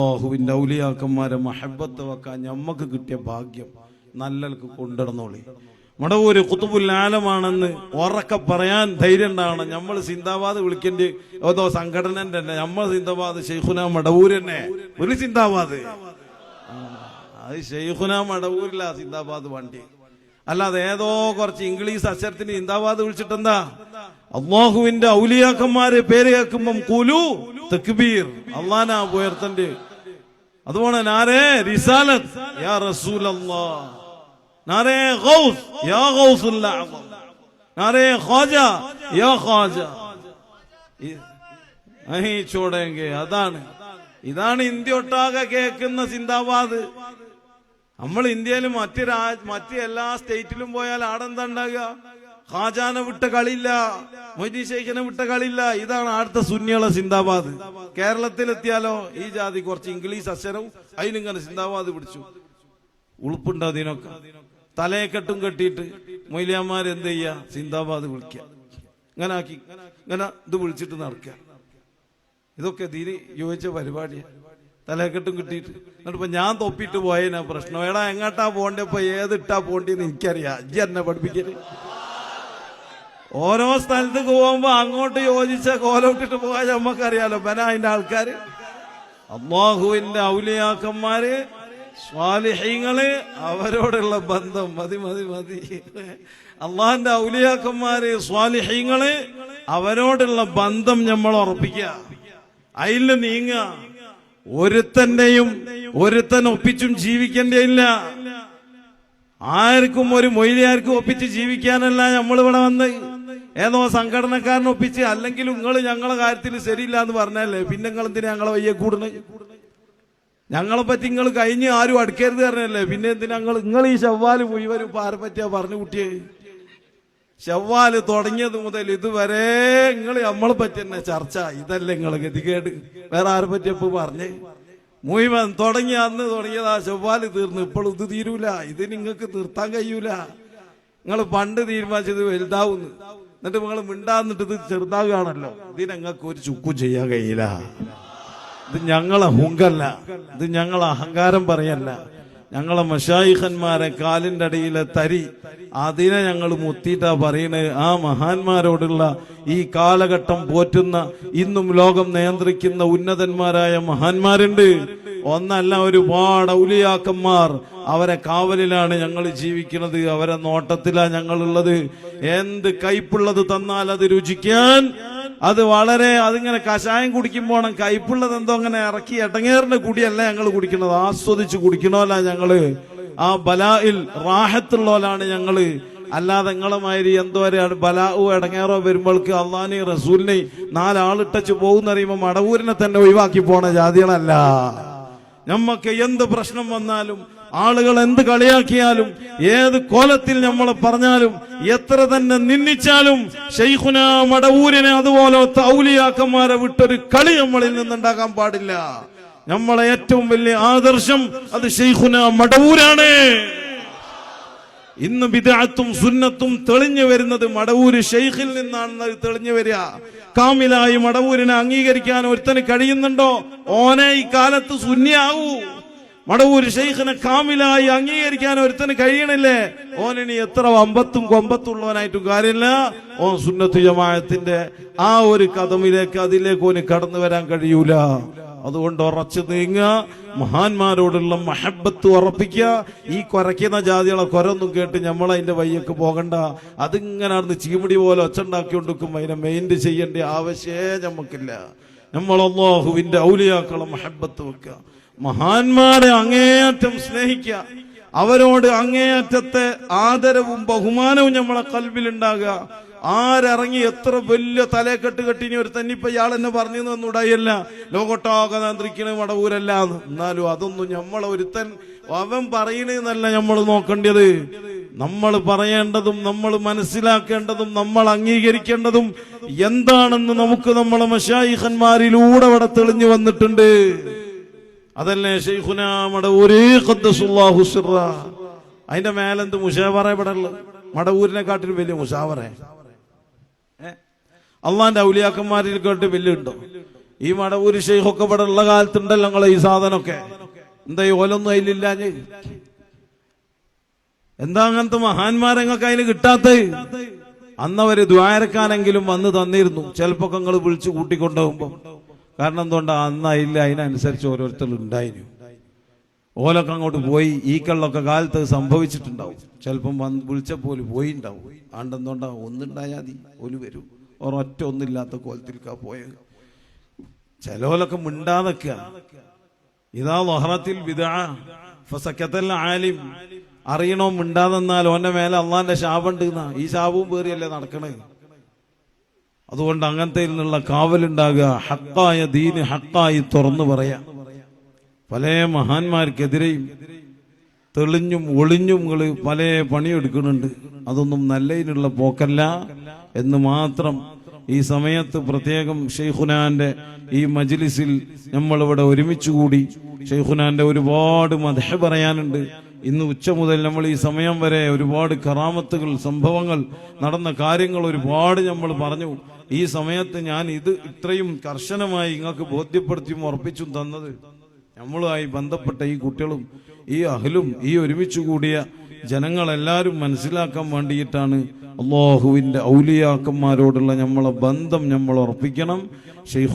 അള്ളാഹുവിന്റെ ഔലിയാക്കന്മാരെ മഹബത്ത് വെക്കാൻ ഞമ്മക്ക് കിട്ടിയ ഭാഗ്യം നല്ലൽക്ക് കൊണ്ടിടന്നോളി മടവൂര് ഒരു ആലമാണെന്ന് ഉറക്കെ പറയാൻ ധൈര്യം ഉണ്ടാവണം. നമ്മൾ സിന്ദാബാദ് വിളിക്കേണ്ടി ഏതോ സംഘടന തന്നെ നമ്മൾ സിന്ദാബാദ് ഷെയ്ഖുന മടവൂര് തന്നെ. ഒരു സിന്ദാബാദ്. ആ, അത് ഷെയ്ഖുന മടവൂരില്ല സിന്ദാബാദ് വണ്ടി. അല്ലാതെ ഏതോ കുറച്ച് ഇംഗ്ലീഷ് അക്ഷരത്തിന് സിന്ദാബാദ് വിളിച്ചിട്ടെന്താ? അള്ളാഹുവിന്റെ ഔലിയാക്കന്മാരെ പേര് കേൾക്കുമ്പം കുലു തക്ബീർ അള്ളാനാ ഉയർത്തന്റെ അതുപോലെ നാരേ റിസാലത്ത് യാ റസൂൽ നാരേ ഗൗസ് യാ അഅ്സം നാരേ ഖാജ യാ ഖാജ. അഹി ചോടെങ്കെ അതാണ്. ഇതാണ് ഇന്ത്യ ഒട്ടാകെ കേൾക്കുന്ന സിന്ദാബാദ്. നമ്മൾ ഇന്ത്യയിൽ മറ്റു രാജ് മറ്റ് എല്ലാ സ്റ്റേറ്റിലും പോയാൽ ആടെന്താ ഉണ്ടാകുക ഖാജാനെ വിട്ട കളിയില്ല മൊയ്തീൻ ഷെയ്ഖിനെ വിട്ട കളിയില്ല. ഇതാണ് അടുത്ത സുന്നിയുള്ള സിന്ദാബാദ്. കേരളത്തിലെത്തിയാലോ ഈ ജാതി കുറച്ച് ഇംഗ്ലീഷ് അക്ഷരവും അതിനിങ്ങനെ സിന്ദാബാദ് പിടിച്ചു. ഉളുപ്പുണ്ടോ അതിനൊക്കെ. തലയെ കെട്ടും കെട്ടിയിട്ട് മൊയ്ലിയന്മാർ എന്ത് സിന്ദാബാദ് വിളിക്ക. ഇങ്ങനെ ആക്കി ഇങ്ങനെ ഇത് വിളിച്ചിട്ട് നടക്ക. ഇതൊക്കെ തീരെ യോജിച്ച പരിപാടിയാണ് തലക്കെട്ടും കിട്ടിയിട്ട്. എന്നിട്ട് ഇപ്പൊ ഞാൻ തൊപ്പിട്ട് പോയതിനാ പ്രശ്നം. എടാ എങ്ങോട്ടാ പോണ്ടേ? ഇപ്പൊ ഏതിട്ടാ പോണ്ടേന്ന് എനിക്കറിയാം. അജ്ജി എന്നെ പഠിപ്പിക്കൽ. ഓരോ സ്ഥലത്തേക്ക് പോകുമ്പോ അങ്ങോട്ട് യോജിച്ച കോലോട്ടിട്ട് പോകാൻ നമുക്കറിയാലോ ബന അതിന്റെ ആൾക്കാര്? അള്ളാഹുവിന്റെ ഔലിയാക്കന്മാര് സ്വാലിഹ്യങ്ങൾ അവരോടുള്ള ബന്ധം. മതി മതി മതി. അള്ളാഹിന്റെ ഔലിയാക്കന്മാര് സ്വാലിഹ്യങ്ങൾ അവരോടുള്ള ബന്ധം നമ്മൾ ഉറപ്പിക്കുക. അതിൽ നീങ്ങ ഒരുത്തന്റെയും ഒരുത്തൻ ഒപ്പിച്ചും ജീവിക്കേണ്ടയില്ല. ആർക്കും ഒരു മൊയിലിയാർക്കും ഒപ്പിച്ച് ജീവിക്കാനല്ല നമ്മൾ ഇവിടെ വന്ന് ഏതോ സംഘടനക്കാരനെ ഒപ്പിച്ച് അല്ലെങ്കിൽ നിങ്ങൾ ഞങ്ങളെ കാര്യത്തിൽ ശരിയില്ല എന്ന് പറഞ്ഞല്ലേ? പിന്നെ നിങ്ങൾ എന്തിനാ ഞങ്ങളെ വയ്യ കൂടുന്നത്? ഞങ്ങളെ പറ്റി നിങ്ങൾ കഴിഞ്ഞ് ആരും അടുക്കരുത് പറഞ്ഞല്ലേ? പിന്നെ എന്തിനാ ഞങ്ങൾ നിങ്ങൾ ഈ ശവ്വാൽ മുഴുവനും ഇപ്പൊ ആരെ പറ്റിയാ പറഞ്ഞു കുട്ടിയെ? ശവ്വാൽ തുടങ്ങിയത് മുതൽ ഇതുവരെ നിങ്ങൾ നമ്മളെ പറ്റി തന്നെ ചർച്ച. ഇതല്ലേ നിങ്ങൾ ഗതികേട്. വേറെ ആരെ പറ്റിയപ്പോ പറഞ്ഞേ? മുഴുവൻ തുടങ്ങി അന്ന് തുടങ്ങിയതാ ചൊവ്വാൽ തീർന്നു. ഇപ്പോൾ ഇത് തീരൂല. ഇത് നിങ്ങൾക്ക് തീർത്താൻ കഴിയൂല. നിങ്ങൾ പണ്ട് തീരുമാനിച്ചത് വലുതാവുന്നു. എന്നിട്ട് നിങ്ങൾ മിണ്ടാന്നിട്ട് ഇത് ചെറുതാകുകയാണല്ലോ നിങ്ങൾക്ക് ഒരു ചുക്കു ചെയ്യാൻ കഴിയില്ല. ഇത് ഞങ്ങളെ ഹുങ്കല്ല. ഇത് ഞങ്ങളെ അഹങ്കാരം പറയല്ല. ഞങ്ങളെ മഷായിഖന്മാരെ കാലിന്റെ അടിയിലെ തരി അതിനെ ഞങ്ങൾ മുത്തിയിട്ടാ പറയുന്നത് ആ മഹാന്മാരോടുള്ള ഈ കാലഘട്ടം പോറ്റുന്ന ഇന്നും ലോകം നിയന്ത്രിക്കുന്ന ഉന്നതന്മാരായ മഹാന്മാരുണ്ട്. ഒന്നല്ല ഒരുപാട് ഔലിയാക്കന്മാർ അവരെ കാവലിലാണ് ഞങ്ങൾ ജീവിക്കുന്നത്. അവരെ നോട്ടത്തിലാണ് ഞങ്ങളുള്ളത്. എന്ത് കയ്പുള്ളത് തന്നാൽ അത് രുചിക്കാൻ അത് വളരെ അതിങ്ങനെ കഷായം കുടിക്കുമ്പോൾ കയ്പുള്ളത് എന്തോ അങ്ങനെ ഇറക്കി എട്ടങ്ങേറിന്റെ കുടിയല്ല ഞങ്ങൾ കുടിക്കുന്നത്. ആസ്വദിച്ച് കുടിക്കണമല്ല ഞങ്ങൾ. ആ ബലായിൽ റാഹത്തുള്ളവരാണ് ഞങ്ങൾ. അല്ലാതെ നിങ്ങളെ മാതിരി എന്തോ ബലാവോ ഇടങ്ങേറോ വരുമ്പോൾക്ക് അള്ളാനെ റസൂലിനെ നാലാളിട്ടച്ച് പോകുന്നറിയുമ്പോ മടവൂരിനെ തന്നെ ഒഴിവാക്കി പോണ ജാതികളല്ല. നമ്മക്ക് എന്ത് പ്രശ്നം വന്നാലും ആളുകൾ എന്ത് കളിയാക്കിയാലും ഏത് കോലത്തിൽ നമ്മൾ പറഞ്ഞാലും എത്ര തന്നെ നിന്ദിച്ചാലും ഷെയ്ഖുന മടവൂരിനെ അതുപോലെ തൗലിയാക്കന്മാരെ വിട്ടൊരു കളി നമ്മളിൽ നിന്നുണ്ടാക്കാൻ പാടില്ല. നമ്മളെ ഏറ്റവും വലിയ ആദർശം അത് ഷെയ്ഖുന മടവൂരാണ്. ഇന്ന് വിദാത്തും സുന്നത്തും തെളിഞ്ഞു വരുന്നത് മടവൂര് ഷെയ്ഖിൽ നിന്നാണ് തെളിഞ്ഞു വരിക. കാമിലായി മടവൂരിനെ അംഗീകരിക്കാൻ ഒരുത്തന് കഴിയുന്നുണ്ടോ? ഓനെ ഈ കാലത്ത് സുന്നിയാവൂ മടവൂര് ഷെയ്ഖിനെ കാമിലായി അംഗീകരിക്കാൻ ഒരുത്തന് കഴിയണില്ലേ? ഓനിനി എത്ര അമ്പത്തും കൊമ്പത്തുള്ളവനായിട്ടും കാര്യമില്ല. ഓൻ സുന്നത്തു ജമാഅത്തിന്റെ ആ ഒരു കഥമിലേക്ക് അതിലേക്ക് ഓന് കടന്നു വരാൻ കഴിയൂല. അതുകൊണ്ട് ഉറച്ചു നീങ്ങുക മഹാന്മാരോടുള്ള മഹബത്ത് ഉറപ്പിക്കുക. ഈ കുരയ്ക്കുന്ന ജാതികളെ കുരൊന്നും കേട്ട് നമ്മൾ അതിന്റെ വയ്യക്ക് പോകണ്ട. അതിങ്ങനെ നടന്ന് ചീമിടി പോലെ ഒച്ചുണ്ടാക്കിക്കൊണ്ടിരിക്കും. അതിനെ മെയിന്റ് ചെയ്യേണ്ട ആവശ്യമേ നമുക്കില്ല നമ്മൾ അള്ളാഹുവിന്റെ ഔലിയാക്കളെ മഹബത്ത് വെക്കുക. മഹാന്മാരെ അങ്ങേയറ്റം സ്നേഹിക്കുക. അവരോട് അങ്ങേയറ്റത്തെ ആദരവും ബഹുമാനവും നമ്മളെ കൽവിലുണ്ടാകുക. ആരിറങ്ങി എത്ര വലിയ തലേക്കെട്ട് കെട്ടിനി ഒരു തന്നിപ്പ ഇയാൾ എന്നെ പറഞ്ഞു തന്നുണ്ടായല്ല ലോകോട്ടാകെ നിയന്ത്രിക്കണ മടവൂരല്ല എന്ന്. എന്നാലും അതൊന്നും നമ്മളെ ഒരുത്തൻ അവൻ പറയണെന്നല്ല നമ്മൾ നോക്കേണ്ടത്. നമ്മൾ പറയേണ്ടതും നമ്മൾ മനസ്സിലാക്കേണ്ടതും നമ്മൾ അംഗീകരിക്കേണ്ടതും എന്താണെന്ന് നമുക്ക് നമ്മളെ മഷായിഖന്മാരിലൂടെ അവിടെ തെളിഞ്ഞു വന്നിട്ടുണ്ട്. അതല്ലേ മടവൂരേ അതിന്റെ മേലെന്ത് മുഷാവറ ഇവിടെ ഉള്ളത്? മടവൂരിനെ കാട്ടിലും വലിയ മുഷാവറ അള്ളാന്റെ ഔലിയാക്കന്മാരിൽ കേട്ട് വലിയ ഉണ്ടോ ഈ മടവൂര് ഷെയ്ഖൊക്കെ ഇവിടെ ഉള്ള കാലത്തുണ്ടല്ലോ നിങ്ങളെ ഈ സാധനമൊക്കെ. എന്താ ഈ ഓലൊന്നും അതിലില്ല എന്താ അങ്ങനത്തെ മഹാന്മാരങ്ങൾക്ക് അതിന് കിട്ടാത്ത അന്നവര് ദ്വാരക്കാനെങ്കിലും വന്ന് തന്നിരുന്നു. ചിലപ്പോ നിങ്ങൾ വിളിച്ചു കൂട്ടിക്കൊണ്ടുപോകുമ്പോ. കാരണം എന്തുകൊണ്ടാണ് അന്നായില്ല അതിനനുസരിച്ച് ഓരോരുത്തർ ഉണ്ടായിരുന്നു ഓലൊക്കെ അങ്ങോട്ട് പോയി ഈ കള്ളൊക്കെ കാലത്ത് സംഭവിച്ചിട്ടുണ്ടാവും. ചിലപ്പം വന്ന് വിളിച്ചപ്പോൾ പോയിണ്ടാവും. ആണ്ടെന്തുകൊണ്ടാ ഒന്നുണ്ടായാൽ മതി ഒരു വരും. ഒരൊറ്റ ഒന്നില്ലാത്ത കോലത്തിൽക്കാ പോയത്. ചിലോലൊക്കെ മിണ്ടാതൊക്കെ ഇതാ ഫസക്കത്തൽ ആലിം. അറിയണോ മിണ്ടാതെന്നാൽ ഓന്റെ മേലെ അള്ളാന്റെ ശാപുണ്ട് ഈ ശാപവും പേറിയല്ലേ നടക്കണേ? അതുകൊണ്ട് അങ്ങനത്തെ നിന്നുള്ള കാവലുണ്ടാകുക. ഹക്കായ ദീന് ഹക്കായി തുറന്നു പറയാ. പല മഹാന്മാർക്കെതിരെയും തെളിഞ്ഞും ഒളിഞ്ഞും നിങ്ങൾ പല പണിയെടുക്കുന്നുണ്ട്. അതൊന്നും നല്ലതിനുള്ള പോക്കല്ല എന്ന് മാത്രം ഈ സമയത്ത് പ്രത്യേകം ഷെയ്ഖുനാന്റെ ഈ മജ്ലിസിൽ നമ്മളിവിടെ ഒരുമിച്ച് കൂടി ഷെയ്ഖുനാന്റെ ഒരുപാട് മതഹ പറയാനുണ്ട്. ഇന്ന് ഉച്ച മുതൽ നമ്മൾ ഈ സമയം വരെ ഒരുപാട് കറാമത്തുകൾ സംഭവങ്ങൾ നടന്ന കാര്യങ്ങൾ ഒരുപാട് നമ്മൾ പറഞ്ഞു. ഈ സമയത്ത് ഞാൻ ഇത് ഇത്രയും കർശനമായി നിങ്ങൾക്ക് ബോധ്യപ്പെടുത്തിയും ഉറപ്പിച്ചും തന്നത് നമ്മളുമായി ബന്ധപ്പെട്ട ഈ കുട്ടികളും ഈ അഹലും ഈ ഒരുമിച്ച് കൂടിയ ജനങ്ങളെല്ലാവരും മനസ്സിലാക്കാൻ വേണ്ടിയിട്ടാണ് അള്ളാഹുവിന്റെ ഔലിയാക്കന്മാരോടുള്ള നമ്മളെ ബന്ധം നമ്മൾ ഉറപ്പിക്കണം. ഷെയ്ഖ്